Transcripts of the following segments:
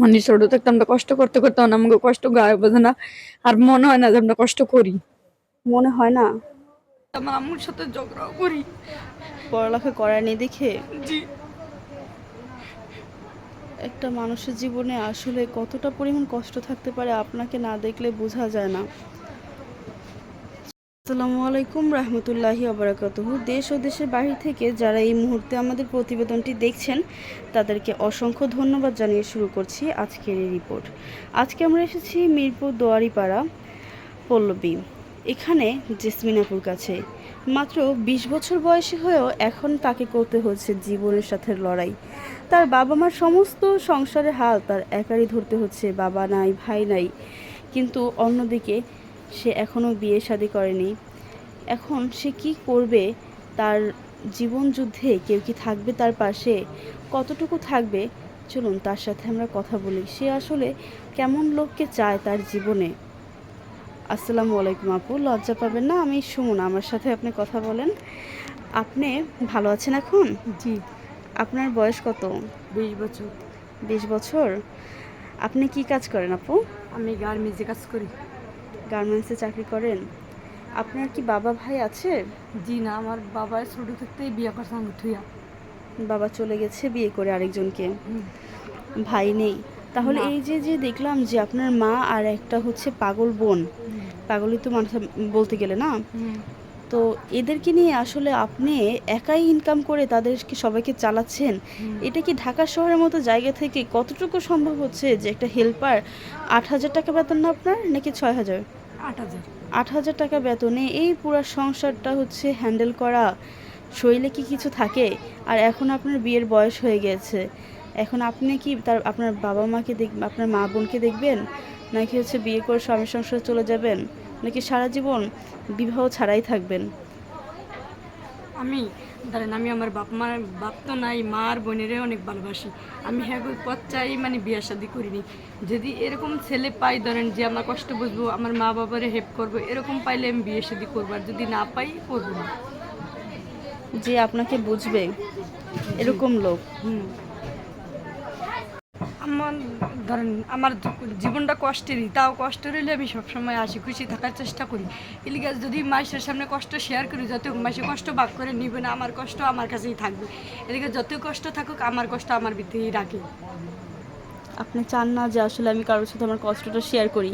মানে ছোট থাকতে আমরা কষ্ট করতে করতে আমাকে কষ্ট গায়ে বোঝে না আর মনে হয় না যে আমরা কষ্ট করি। মনে হয় না? আমার আম্মুর সাথে ঝগড়াও করি। পড়ালেখা করায়নি দেখে? জি। একটা মানুষের জীবনে আসলে কতটা পরিমাণ কষ্ট থাকতে পারে আপনাকে না দেখলে বোঝা যায় না। আসসালামু আলাইকুম রহমতুল্লাহি আবরাকাতুহু দেশ ও দেশের বাহির থেকে যারা এই মুহূর্তে আমাদের প্রতিবেদনটি দেখছেন, তাদেরকে অসংখ্য ধন্যবাদ জানিয়ে শুরু করছি আজকের এই রিপোর্ট। আজকে আমরা এসেছি মিরপুর দোয়ারিপাড়া পল্লবী। এখানে জেসমিনাপুর কাছে। মাত্র বিশ বছর বয়সী হয়েও এখন তাকে করতে হচ্ছে জীবনের সাথে লড়াই। তার বাবা মার সমস্ত সংসারের হাল তার একারই ধরতে হচ্ছে, বাবা নাই, ভাই নাই। কিন্তু অন্যদিকে সে এখনও বিয়ে শাদি করেনি। এখন সে কি করবে? তার জীবন যুদ্ধে কেউ কি থাকবে তার পাশে? কতটুকু থাকবে? চলুন তার সাথে আমরা কথা বলি। সে আসলে কেমন লোককে চায় তার জীবনে? আসসালামু আলাইকুম আপু লজ্জা পাবেন না? আমি সুমন আমার সাথে আপনি কথা বলেন। আপনি ভালো আছেন এখন? জি। আপনার বয়স কত? বিশ বছর। বিশ বছর। আপনি কি কাজ করেন আপু? আমি গার্মেন্টসে কাজ করি। গার্মেন্টসে চাকরি করেন? আপনার কি বাবা ভাই আছে? জি না আমার বাবা ছোট থাকতেই বিয়ে করছে আমি থুইয়া। বাবা চলে গেছে বিয়ে করে আরেকজনকে। ভাই নেই। তাহলে এই যে যে দেখলাম যে আপনার মা আর একটা হচ্ছে পাগল বোন। পাগলই তো মানুষ বলতে গেলে না? তো এদেরকে নিয়ে আসলে আপনি একাই ইনকাম করে তাদেরকে সবাইকে চালাচ্ছেন? এটা কি ঢাকা শহরের মতো জায়গা থেকে কতটুকু সম্ভব হচ্ছে যে একটা হেল্পার আট হাজার টাকা বেতন না আপনার নাকি ছয় হাজার? আট হাজার। টাকা বেতনে এই পুরো সংসারটা হচ্ছে হ্যান্ডেল করা, শরীরে কি কিছু থাকে? আর এখন আপনার বিয়ের বয়স হয়ে গেছে। এখন আপনি কি তার, আপনার বাবা মাকে দেখ, আপনার মা বোনকে দেখবেন? নাকি হচ্ছে বিয়ে করে স্বামী সংসারে চলে যাবেন? নাকি সারা জীবন বিবাহ ছাড়াই থাকবেন? আমি ধরেন আমি আমার বাপ মার বাপ তো নাই মার বোনেরে অনেক ভালোবাসি। আমি হ্যাঁ পথ চাই মানে বিয়ে শাদি করিনি। যদি এরকম ছেলে পাই ধরেন যে আমার কষ্ট বুঝব আমার মা বাবারে হেল্প করব এরকম পাইলে আমি বিয়ে শাদি করব আর যদি না পাই করব না। যে আপনাকে বুঝবে এরকম লোক। হুম। আমার ধরেন আমার জীবনটা কষ্টেরই তাও কষ্ট রইলে আমি সবসময় আসি খুশি থাকার চেষ্টা করি। এলিগে যদি মাসের সামনে কষ্ট শেয়ার করি যত মাসে কষ্ট ভাগ করে নিবে না আমার কষ্ট আমার কাছেই থাকবে। এদিকে যত কষ্ট থাকুক আমার কষ্ট আমার ভিতরেই রাখে। আপনি চান না যে আসলে আমি কারোর সাথে আমার কষ্টটা শেয়ার করি?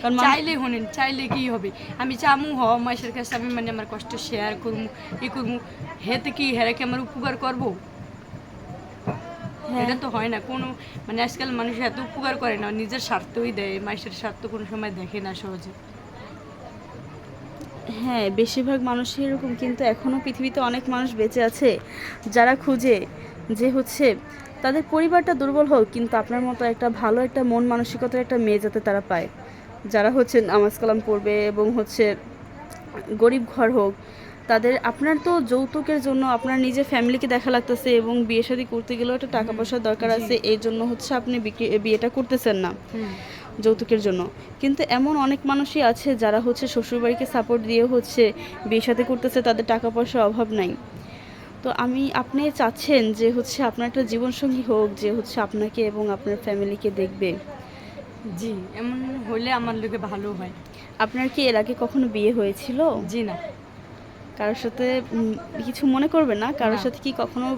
কারণ চাইলে হনেন চাইলে কি হবে? আমি চামু হ মাসের কাছে আমি মানে আমার কষ্ট শেয়ার করব ই করব হেতে কি হেরে কি আমার উপকার করব। এটা তো হয় না। কোনো মানে আজকাল মানুষ এত উপকার করে না নিজের স্বার্থই দেয়। মাসের স্বার্থ কোনো সময় দেখে না সহজে। হ্যাঁ বেশিরভাগ মানুষই এরকম কিন্তু এখনও পৃথিবীতে অনেক মানুষ বেঁচে আছে যারা খুঁজে যে হচ্ছে তাদের পরিবারটা দুর্বল হোক কিন্তু আপনার মতো একটা ভালো একটা মন মানসিকতার একটা মেয়ে যাতে তারা পায়। যারা হচ্ছে নামাজ কালাম পড়বে এবং হচ্ছে গরিব ঘর হোক তাদের আপনার তো যৌতুকের জন্য আপনার নিজের ফ্যামিলিকে দেখা লাগতেছে এবং বিয়ে শাদী করতে গেলেও একটা টাকা পয়সার দরকার আছে এই জন্য হচ্ছে আপনি বিয়েটা করতেছেন না যৌতুকের জন্য। কিন্তু এমন অনেক মানুষই আছে যারা হচ্ছে শ্বশুরবাড়িকে সাপোর্ট দিয়ে হচ্ছে বিয়ে সাথে করতেছে তাদের টাকা পয়সার অভাব নাই। তো আমি আপনি চাচ্ছেন যে হচ্ছে আপনার একটা জীবনসঙ্গী হোক যে হচ্ছে আপনাকে এবং আপনার ফ্যামিলিকে দেখবে। জি এমন হলে আমার লোকে ভালো হয়। আপনার কি এর আগে কখনো বিয়ে হয়েছিল? জি না। কারোর সাথে কিছু মনে করবে না। কারোর সাথে কি কখনো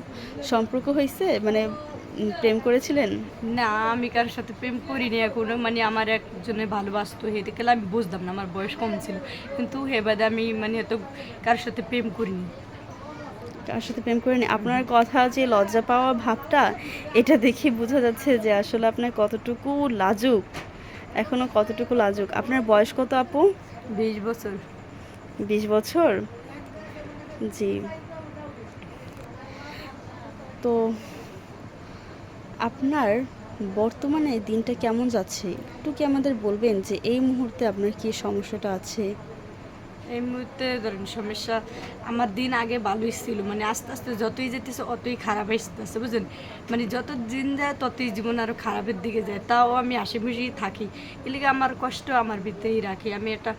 সম্পর্ক হয়েছে? মানে প্রেম করেছিলেন? না আমি কারোর সাথে প্রেম করিনি এখনও। মানে আমার একজনে ভালোবাসতো হেতে গেলে আমি বুঝতাম না আমার বয়স কম ছিল। কিন্তু হে বাদে আমি মানে এত কারোর সাথে প্রেম করিনি। কার সাথে প্রেম করেনি। আপনার কথা যে লজ্জা পাওয়া ভাবটা এটা দেখে বোঝা যাচ্ছে যে আসলে আপনার কতটুকু লাজুক। এখনও কতটুকু লাজুক? আপনার বয়স কত আপু? বিশ বছর। বিশ বছর? জি। তো আপনার বর্তমানে দিনটা কেমন যাচ্ছে? একটু কি আমাদের বলবেন যে এই মুহূর্তে আপনার কি সমস্যাটা আছে? এই মুহূর্তে ধরেন সমস্যা আমার দিন আগে ভালোই ছিল মানে আস্তে আস্তে যতই যেতেছে অতই খারাপ আসতেছে বুঝলেন মানে যত দিন যায় ততই জীবন আরও খারাপের দিকে যায় তাও আমি আশেপাশে থাকি। এলিগে আমার কষ্ট আমার ভিতরেই রাখি। আমি একটা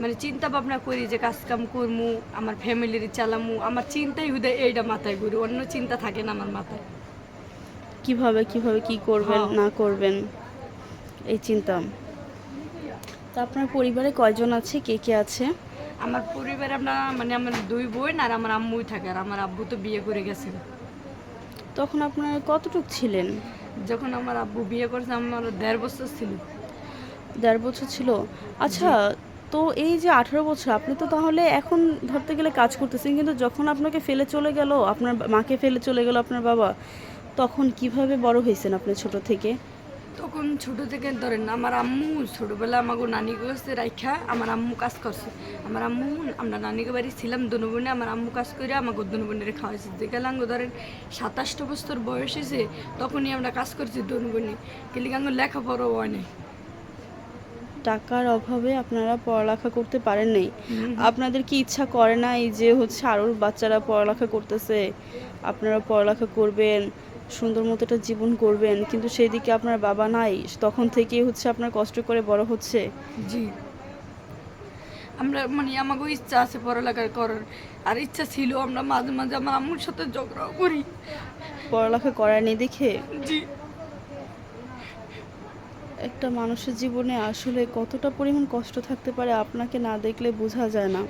মানে চিন্তা ভাবনা করি যে কাজ কাম করমু আমার ফ্যামিলির চালামু আমার চিন্তাই হুদে এইটা মাথায় ঘুরি অন্য চিন্তা থাকে না আমার মাথায়। কীভাবে কীভাবে কি করবেন হ্যাঁ। না করবেন এই চিন্তা। তা আপনার পরিবারে কয়জন আছে কে কে আছে? আমার পরিবারে আমরা মানে আমার দুই বোন আর আমার আম্মুই থাকে আর আমার আব্বু তো বিয়ে করে গেছেন তখন আপনার কতটুক ছিলেন? যখন আমার আব্বু বিয়ে করেছে আমার দেড় বছর ছিল। দেড় বছর ছিল? আচ্ছা তো এই যে আঠারো বছর আপনি তো তাহলে এখন ধরতে গেলে কাজ করতেছেন কিন্তু যখন আপনাকে ফেলে চলে গেল আপনার মাকে ফেলে চলে গেল আপনার বাবা তখন কীভাবে বড় হয়েছেন আপনি ছোট থেকে? তখন ছোট থেকে ধরেন আমার আম্মু ছোটবেলা আমাকে নানি কাছে রাইখা আমার আম্মু কাজ করছে। আমার আম্মু আমরা নানিকে বাড়ি ছিলাম দুনো বোনে আমার আম্মু কাজ করে আমাকে দুনো বোনের খাওয়াইছে। যে গেলাঙ্গ ধরেন সাতাশটা বছর বয়স হয়েছে তখনই আমরা কাজ করছি দুনো বোনে। কিন্তু গাঙ্গ লেখাপড়াও হয় নাই। টাকার অভাবে আপনারা পড়ালেখা করতে পারেন নাই। আপনাদের কি ইচ্ছা করে না এই যে হচ্ছে আরও বাচ্চারা পড়ালেখা করতেছে আপনারা পড়ালেখা করবেন সুন্দর মতো একটা জীবন করবেন কিন্তু সেই দিকে আপনার বাবা নাই তখন থেকেই হচ্ছে আপনার কষ্ট করে বড় হচ্ছে। জি। আমরা মানে আমাকেও ইচ্ছা আছে পড়ালেখা করার আর ইচ্ছা ছিল আমরা মাঝে মাঝে আমার আম্মুর সাথে ঝগড়াও করি। পড়ালেখা করায়নি দেখে? জি। একটা মানুষের জীবনে আসলে কতটা পরিমাণ কষ্ট থাকতে পারে আপনাকে না দেখলে বোঝা যায় না।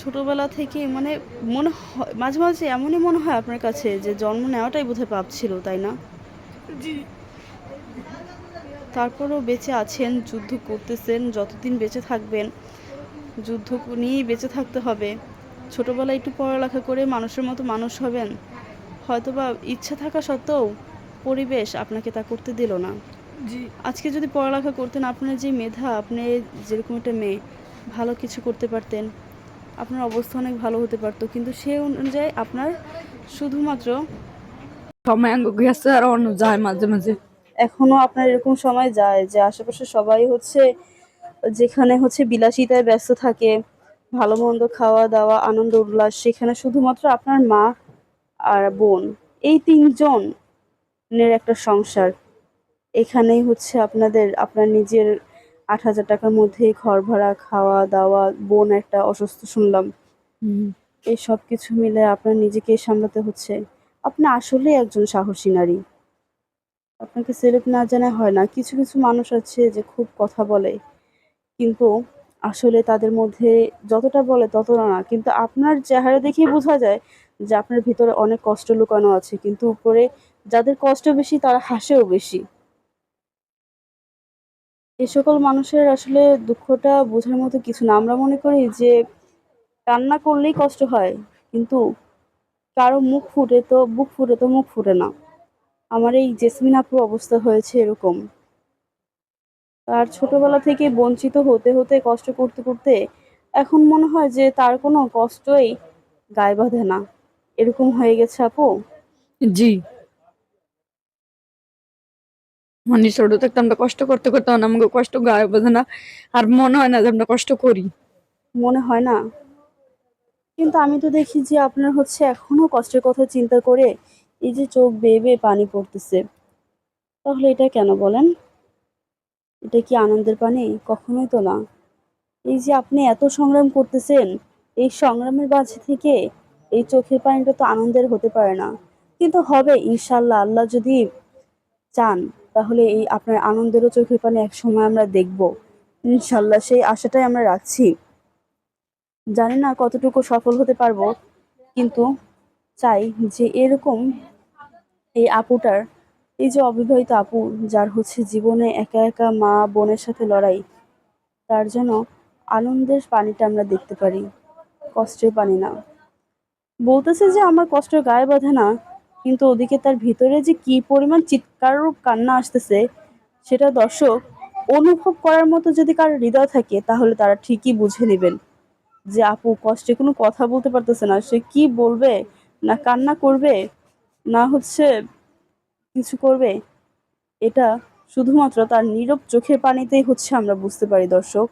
ছোটবেলা থেকে মানে মনে হয় মাঝে মাঝে এমনই মনে হয় আপনার কাছে যে জন্ম নেওয়াটাই বোধহয় পাপ ছিল তাই না? জি। তারপরেও বেঁচে আছেন যুদ্ধ করতেছেন যতদিন বেঁচে থাকবেন যুদ্ধ নিয়েই বেঁচে থাকতে হবে। ছোটবেলায় একটু পড়ালেখা করে মানুষের মতো মানুষ হবেন। হয়তোবা ইচ্ছা থাকা সত্ত্বেও পরিবেশ আপনাকে তা করতে দিল না। আজকে যদি পড়ালেখা করতেন আপনার যে মেধা আপনি যেরকম একটা মেয়ে ভালো কিছু করতে পারতেন। আপনার অবস্থা অনেক ভালো হতে পারতো। কিন্তু সে অনুযায়ী আপনার শুধুমাত্র সময় গেছে আর অন্য যায় মাঝে মাঝে। এখনও আপনার এরকম সময় যায় যে আশেপাশে সবাই হচ্ছে যেখানে হচ্ছে বিলাসিতায় ব্যস্ত থাকে ভালো মন্দ খাওয়া দাওয়া আনন্দ উল্লাস সেখানে শুধুমাত্র আপনার মা আর বোন। এই তিনজনের একটা সংসার। এখানেই হচ্ছে আপনাদের আপনার নিজের আট হাজার টাকার মধ্যেই ঘর ভাড়া খাওয়া দাওয়া বোন একটা অসুস্থ শুনলাম। এই সব কিছু মিলে আপনার নিজেকে সামলাতে হচ্ছে। আপনি আসলেই একজন সাহসী নারী। আপনাকে সেলুট না জানা হয় না। কিছু কিছু মানুষ আছে যে খুব কথা বলে কিন্তু আসলে তাদের মধ্যে যতটা বলে ততটা না। কিন্তু আপনার চেহারা দেখেই বোঝা যায় যে আপনার ভিতরে অনেক কষ্ট লুকানো আছে। কিন্তু উপরে যাদের কষ্ট বেশি তারা হাসেও বেশি। এই সকল মানুষের আসলে দুঃখটা বোঝার মতো কিছু না। আমরা মনে করি যে, কান্না করলেই কষ্ট হয়, কিন্তু কারও মুখ ফুটে তো, বুক ফুটে তো মুখ ফুটে না। আমার এই জেসমিন আপুর অবস্থা হয়েছে এরকম। তার ছোটবেলা থেকে বঞ্চিত হতে হতে, কষ্ট করতে করতে এখন মনে হয় যে, তার কোনো কষ্টই গায়ে বাঁধে না। এরকম হয়ে গেছে আপু? জি। মানে ছোট থাকতে আমরা কষ্ট করতে করতে আমাকে কষ্ট গায়ে বোঝে না। আর মনে হয় না যে আমরা কষ্ট করি। মনে হয় না। কিন্তু আমি তো দেখি যে আপনার হচ্ছে এখনও কষ্টের কথা চিন্তা করে এই যে চোখ বেয়ে বেয়ে পানি পড়তেছে। তাহলে এটা কেন বলেন? এটা কি আনন্দের পানি? কখনোই তো না। এই যে আপনি এত সংগ্রাম করতেছেন, এই সংগ্রামের মাঝে থেকে এই চোখের পানিটা তো আনন্দের হতে পারে না। কিন্তু হবে ইনশাল্লাহ আল্লাহ যদি চান। তাহলে এই আপনার আনন্দেরও চোখের পানি এক সময় আমরা দেখব। ইনশাল্লাহ সেই আশাটাই আমরা রাখছি। জানি না কতটুকু সফল হতে পারব, কিন্তু চাই যে এরকম এই আপুটার, এই যে অবিবাহিত আপু যার হচ্ছে জীবনে একা একা মা বোনের সাথে লড়াই, তার জন্য আনন্দের পানিটা আমরা দেখতে পারি, কষ্টের পানি না। বলতেছে যে আমার কষ্টের গায়ে বাঁধে না কিন্তু ওদিকে তার ভিতরে যে কি পরিমাণ চিৎকার কান্না আসতেছে, সেটা দর্শক অনুভব করার মতো যদি কারও হৃদয় থাকে, তাহলে তারা ঠিকই বুঝে নেবেন। যে আপু কষ্টে কোনো কথা বলতে পারতেছে না, সে কি বলবে? না কান্না করবে? না হচ্ছে কিছু করবে? এটা শুধুমাত্র তার নীরব চোখের পানিতেই হচ্ছে আমরা বুঝতে পারি, দর্শক।